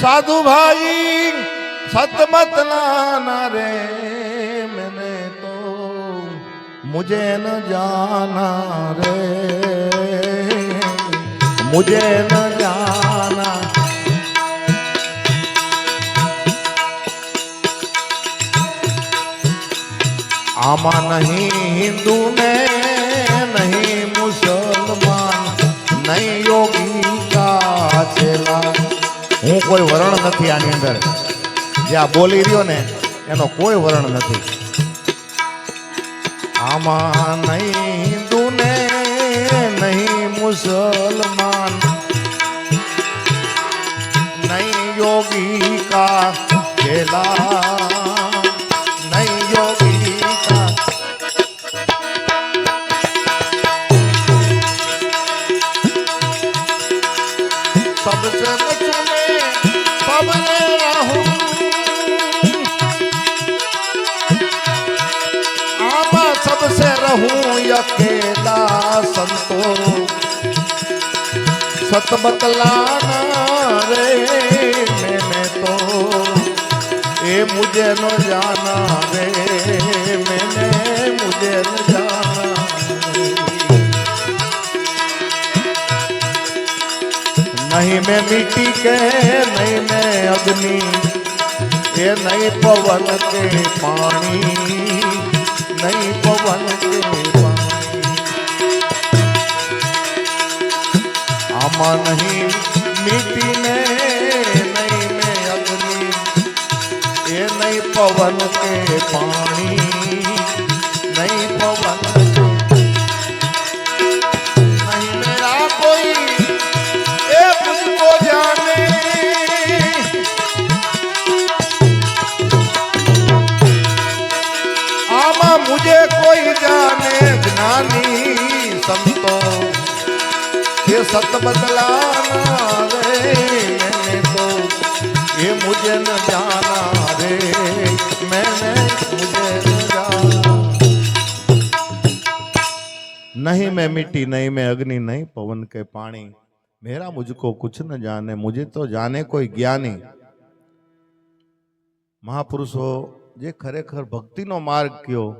સાધુ ભાઈ સતમત ના રે મને તો મુજે ન જાના રે. મુજે ન જાના આમાં નહીં હિન્દુ ને નહીં મુસલમાન, નહીં યોગી હું કોઈ વરણ નથી આની અંદર. જે આ બોલી રહ્યો ને, એનો કોઈ વરણ નથી. આમાં નહીં હિન્દુ ને નહીં મુસલમાન, નહીં યોગી કા છેલા સંતો સતબતલાના રે મેને તો એ મુજે નો જાના રે મેને મુજે નો જાના નહીં મેં મીટી કે, નહીં મેં અગ્નિ, એ નહીં પવન કે પાણી, નહીં પવન કે આત્મા નહીં મીટીને નહીં મેં અગ્નિ એ નહીં પવન કે પાણી સત બદલાના રે તો એ મુજે ન જાના રે, મેને મુજે નહીં મેં મિટ્ટી નહીં મેં અગ્નિ, નહીં પવન કે પાણી. મેરા મુજકો કુછ ન જાને, મુજે તો જાને કોઈ જ્ઞાની. મહાપુરુષો, જે ખરેખર ભક્તિનો માર્ગ કયો,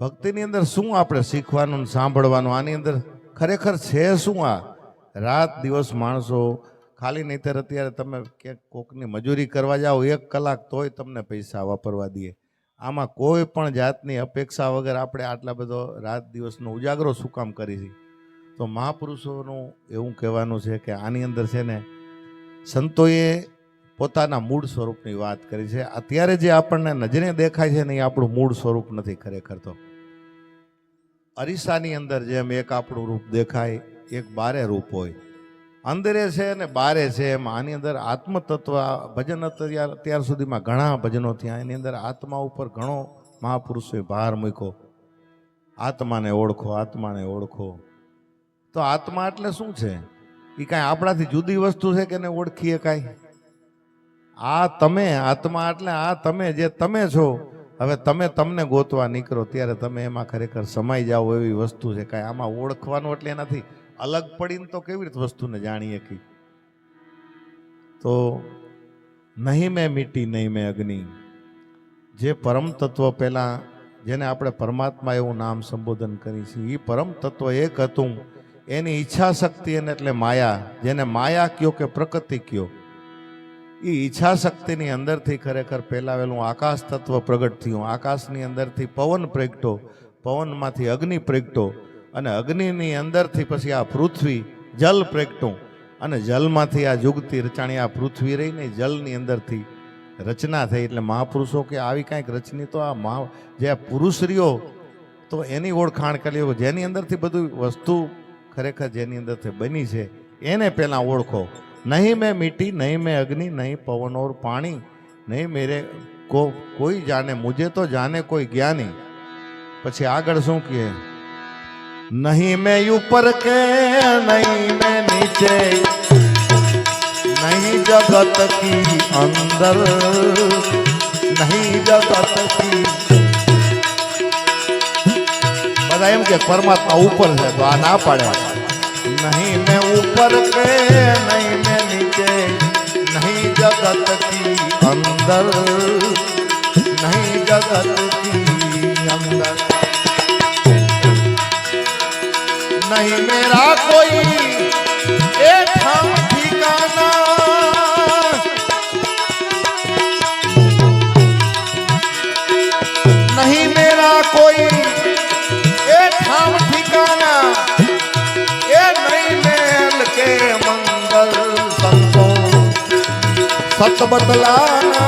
ભક્તિની અંદર શું આપણે શીખવાનું સાંભળવાનું? આની અંદર ખરેખર છે શું આ? રાત દિવસ માણસો ખાલી નહીંતર અત્યારે તમે ક્યાંક કોકની મજૂરી કરવા જાઓ એક કલાક તોય તમને પૈસા વાપરવા દઈએ. આમાં કોઈ પણ જાતની અપેક્ષા વગર આપણે આટલા બધો રાત દિવસનો ઉજાગરો શું કામ કરી તો મહાપુરુષોનું એવું કહેવાનું છે કે આની અંદર છે ને સંતોએ પોતાના મૂળ સ્વરૂપની વાત કરી છે. અત્યારે જે આપણને નજરે દેખાય છે ને એ આપણું મૂળ સ્વરૂપ નથી ખરેખર તો. અરીસાની અંદર જેમ એક આપણું રૂપ દેખાય એક બારે રૂપ હોય. અંદરે છે અને બારે છે એમ આની અંદર આત્મતત્વ, ભજન અત્યાર અત્યાર સુધીમાં ઘણા ભજનો થયા. એની અંદર આત્મા ઉપર ઘણો મહાપુરુષોએ ભાર મૂક્યો. આત્માને ઓળખો આત્માને ઓળખો. તો આત્મા એટલે શું છે? એ કાંઈ આપણાથી જુદી વસ્તુ છે કે એને ઓળખીએ કાંઈ? આ તમે, આત્મા એટલે આ તમે, જે તમે છો, હવે તમે તમને ગોતવા નીકળો, ત્યારે તમે એમાં ખરેખર સમાઈ જાઓ એવી વસ્તુ છે. કાંઈ આમાં ઓળખવાનું એટલે એનાથી અલગ પડીને તો કેવી રીતે વસ્તુને જાણીએ કે? તો નહીં મેં મીટી, નહીં મેં અગ્નિ. જે પરમ તત્વ પહેલાં જેને આપણે પરમાત્મા એવું નામ સંબોધન કરી છે એ પરમ તત્વ એક હતું. એની ઈચ્છા શક્તિ એને એટલે માયા. જેને માયા કયો કે પ્રકૃતિ કયો. એ ઈચ્છા શક્તિની અંદરથી ખરેખર પહેલાવેલું આકાશ તત્વ પ્રગટ થયું. આકાશની અંદરથી પવન પ્રગટો પવનમાંથી અગ્નિ પ્રગટો અને અગ્નિની અંદરથી પછી આ પૃથ્વી જલ પ્રગટું. અને જલમાંથી આ જુગતી રચાણી, આ પૃથ્વી રહીને જલની અંદરથી રચના થઈ. એટલે મહાપુરુષો કે આવી કાંઈક રચની તો આ મહા, જે આ પુરુષ રહ્યો તો એની ઓળખાણ કરી. જેની અંદરથી બધું વસ્તુ ખરેખર જેની અંદરથી બની છે, એને પહેલાં ઓળખો. નહીં મેં મીઠી નહીં મેં અગ્નિ, નહીં પવન ઓર પાણી, નહીં મેરે કો, કોઈ જાને મુજે તો જાને કોઈ જ્ઞાની. પછી આગળ શું કહે? નહીં મેં ઉપર કે નહીં મેં નીચે नहीं जगत की अंदर नहीं जगत की બધા એમ કે પરમાત્મા ઉપર છે તો આ ના પાડે નહીં મેં ઉપર કે નહીં મેં નીચે નહીં जगत की अंदर नहीं जगत की अंदर नहीं मेरा कोई एक हम ठिकाना नहीं मेरा कोई एक हम ठिकाना ये नहीं मेल के मंगल संतो सत बतलाना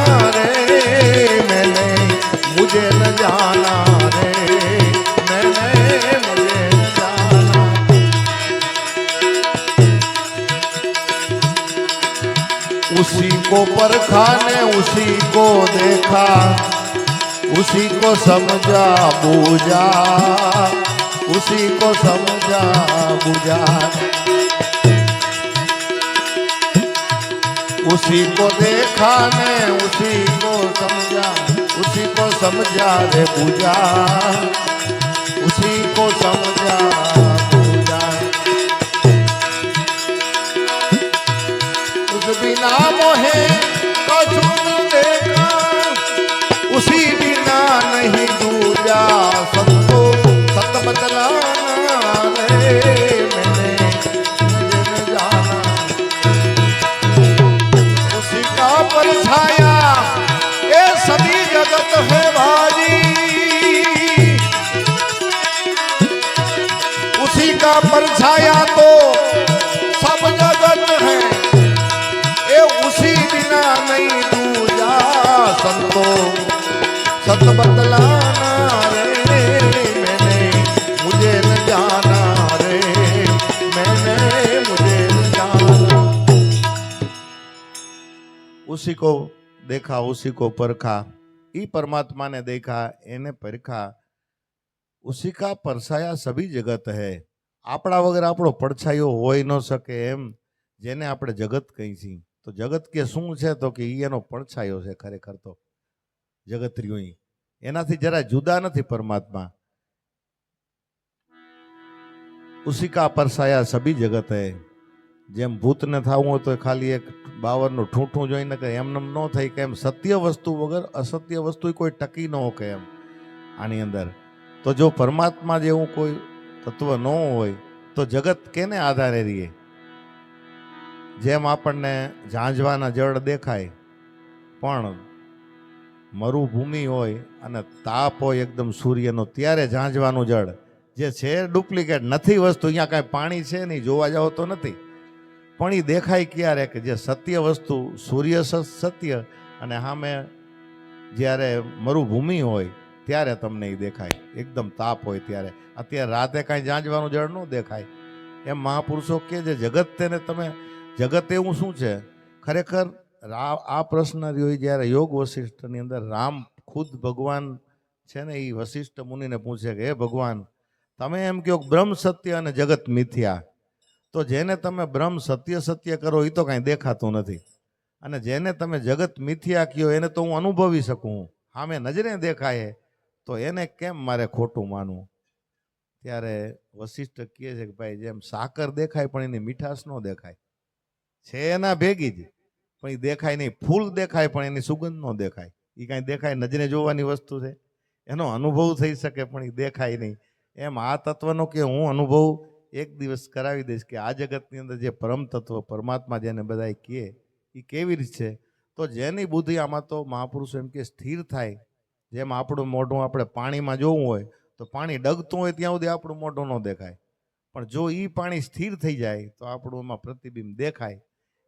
को परखा ने उसी को देखा, उसी को समझा, बूझा, उसी को समझा, बुझा। उसी को देखा ने, उसी को समझा, उसी को समझा रे बुझा, उसी को समझा। ઓશિકો દેખા ઓશિકો પરખા. એ પરમાત્માને દેખા, એને પરખા. ઉશિકા પરસાયા સભી જગત હે. આપણા વગર આપણો પડછાયો હોઈ ન શકે એમ જેને આપણે જગત કહી છીએ. તો જગત કે શું છે? તો કે એ એનો પડછાયો છે ખરેખર તો. જગતરીઓ એનાથી જરા જુદા નથી પરમાત્મા. ઉશિકા પરસાયા સભી જગત હે. જેમ ભૂતને થવું હોય તો ખાલી એક બાવરનું ઠૂંઠું જોઈને કે એમનેમ ન થઈ કે એમ સત્ય વસ્તુ વગર અસત્ય વસ્તુ કોઈ ટકી ન કે એમ આની અંદર. તો જો પરમાત્મા જેવું કોઈ તત્વ ન હોય, તો જગત કેને આધારે રહીએ જેમ આપણને ઝાંઝવાના જળ દેખાય, પણ મરુભૂમિ હોય અને તાપ હોય એકદમ સૂર્યનો, ત્યારે ઝાંઝવાનું જળ. જે છે ડુપ્લિકેટ, નથી વસ્તુ. અહીંયા કાંઈ પાણી છે નહીં, જોવા જાઓ તો નથી. પણ એ દેખાય ક્યારે કે જે સત્ય વસ્તુ સૂર્ય સત્ય અને સામે જ્યારે મરુભૂમિ હોય ત્યારે તમને એ દેખાય. એકદમ તાપ હોય ત્યારે. અત્યારે રાતે કાંઈ જાંજવાનું જળ ન દેખાય. એમ મહાપુરુષો કે જે જગત તેને તમે, જગત એવું શું છે? ખરેખર આ પ્રશ્ન રહ્યો જ્યારે યોગ વશિષ્ઠની અંદર રામ ખુદ ભગવાન છે ને એ વશિષ્ઠ મુનિને પૂછે કે, હે ભગવાન, તમે એમ કહો બ્રહ્મ સત્ય અને જગત મિથ્યા. તો જેને તમે બ્રહ્મ સત્ય સત્ય કરો એ તો કાંઈ દેખાતું નથી. અને જેને તમે જગત મિથ્યા કહો એને તો હું અનુભવી શકું. સામે નજરે દેખાય, તો એને કેમ મારે ખોટું માનવું? ત્યારે વશિષ્ઠ કહે છે કે ભાઈ, જેમ સાકર દેખાય, પણ એની મીઠાશ ન દેખાય. છે એના ભેગી જ, પણ એ દેખાય નહીં. ફૂલ દેખાય, પણ એની સુગંધ ન દેખાય. એ કાંઈ દેખાય નજરે જોવાની વસ્તુ છે. એનો અનુભવ થઈ શકે, પણ એ દેખાય નહીં. એમ આ તત્વનો કે હું અનુભવ એક દિવસ કરાવી દઈશ કે આ જગતની અંદર જે પરમ તત્વ પરમાત્મા જેને બધા કહે એ કેવી રીતે છે? તો જેની બુદ્ધિ આમાં તો મહાપુરુષો એમ કે સ્થિર થાય. જેમ આપણું મોઢું આપણે પાણીમાં જોવું હોય, તો પાણી ડગતું હોય ત્યાં સુધી આપણું મોઢું ન દેખાય. પણ જો એ પાણી સ્થિર થઈ જાય, તો આપણું એમાં પ્રતિબિંબ દેખાય.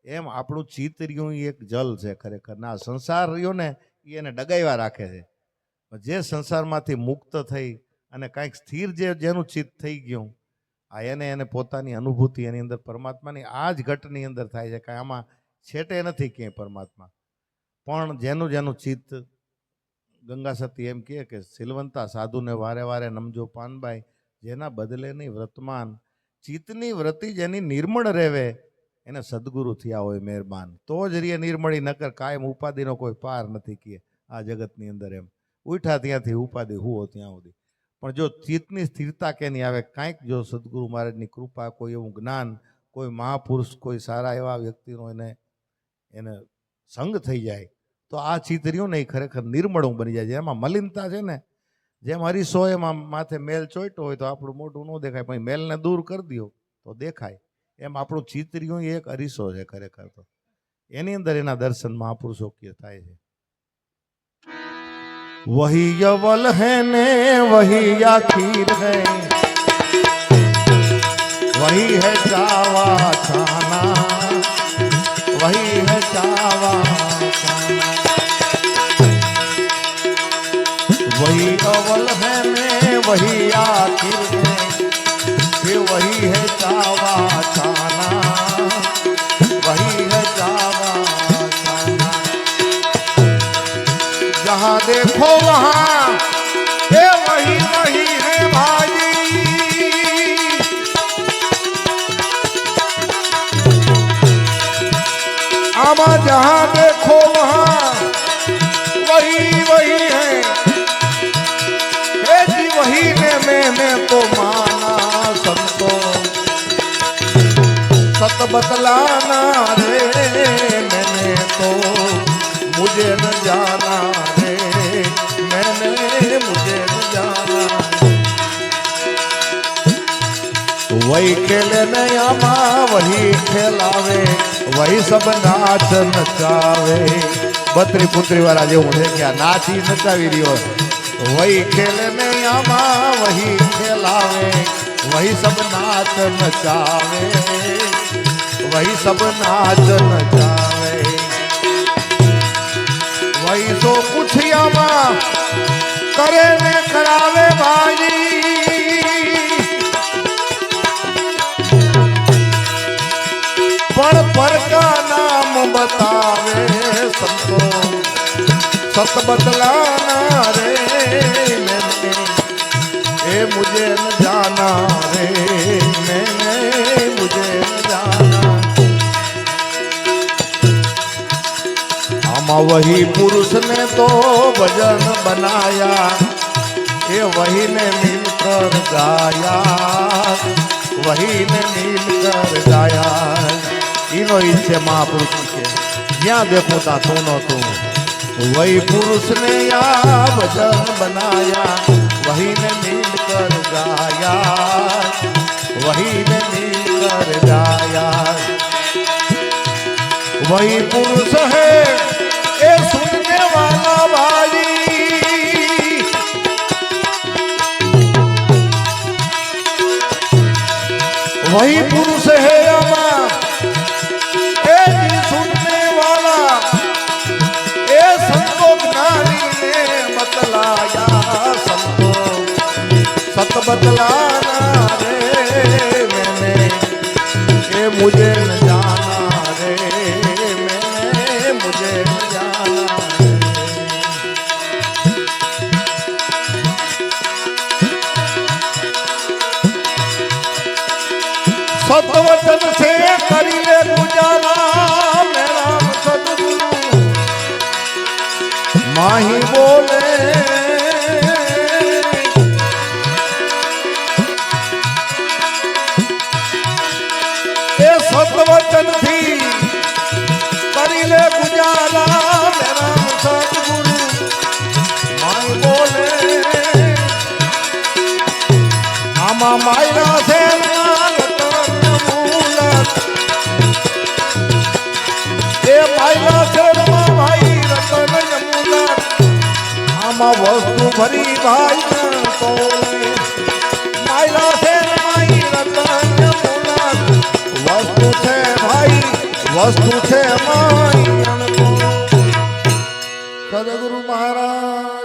એમ આપણું ચિત્ત રહ્યું એક જલ છે ખરેખર. ના સંસાર રહ્યો ને એ એને ડગાવ્યા રાખે છે. જે સંસારમાંથી મુક્ત થઈ અને કાંઈક સ્થિર જે, જેનું ચિત્ત થઈ ગયું આ એને એને પોતાની અનુભૂતિ એની અંદર પરમાત્માની, આ જ ઘટની અંદર થાય છે કાંઈ આમાં છેટે નથી ક્યાંય પરમાત્મા. પણ જેનું જેનું ચિત્ત ગંગા સતી એમ કહે કે સિલવંતા સાધુને વારે વારે નમજો પાનબાઈ, જેના બદલેની વ્રતમાન. ચિત્તની વ્રતિ જેની નિર્મળ રહેવે, એને સદગુરુ થયા હોય મહેરબાન. તો જ રીએ નિર્મળી, નકર કાયમ ઉપાધિનો કોઈ પાર નથી કહે આ જગતની અંદર એમ. ઉઠા ત્યાંથી, ઉપાધિ હુઓ ત્યાં સુધી. પણ જો ચિત્તની સ્થિરતા કે નહીં આવે, કાંઈક જો સદગુરુ મહારાજની કૃપા, કોઈ એવું જ્ઞાન, કોઈ મહાપુરુષ, કોઈ સારા એવા વ્યક્તિનો એને એને સંગ થઈ જાય, તો આ ચિતર્યું ને એ ખરેખર નિર્મળું બની જાય. એમાં મલિનતા છે ને, જેમ હરીસો એમાં માથે મેલ ચોઈટો હોય તો આપણું મોઢું ન દેખાય, પણ મેલને દૂર કરી દો તો દેખાય. એમ આપણું ચિતર્યું એ એક અરીસો છે ખરેખર તો. એની અંદર એના દર્શન મહાપુરુષોક્ય થાય છે. वही अवल है ने वही आखिर है वही है चावा छाना वही है चावा वही अवल है ने वही आखिर है ये वही है चावा छाना वही है चावा छाना जहाँ देखो मैंने तो माना संतो सत बतलाना रे मैंने तो मुझे न जाना रे मैंने मुझे न जाना वही खेले नयामा वही खेलावे વહી સબ નાચ નચાવે બત્રી પુત્રી વાળા જેવું છે કે આ નાચી નચાવી રહ્યો છે વહી ખેલ ને આમાં વહી ખેલાવે, વહી સબ નાચ નચાવે, વહી સબ નાચ નચાવે. વહી તો પૂછિયામાં કરે ને કરાવે ભાઈ પણ પરકા નામ બતાવે સંતો. સત બદલાના રે એ મુજે ન જાના રે મુજે જાના. આમાં વહી પુરુષને તો ભજન બનાયા, એ વહીને મિલકર ગાયા, વહીને મિલકર ગાયા. એનો ઈચ્છે મહાપુરુષ છે. જ્યાં દેખો તા તું નહોતું વહી પુરુષને આ વચન બનાયા, વહીને નીલ કર ગાયા, વહીને નીલ કર ગાયા. વહી પુરુષ હે એ સુનને વાલા વાલી. વહી પુરુષ હે सत આમાં વસ્તુ ભરી ભાઈ તો માયરા છે માઈ રતન વસ્તુ છે ભાઈ, વસ્તુ છે સદગુરુ મહારાજ.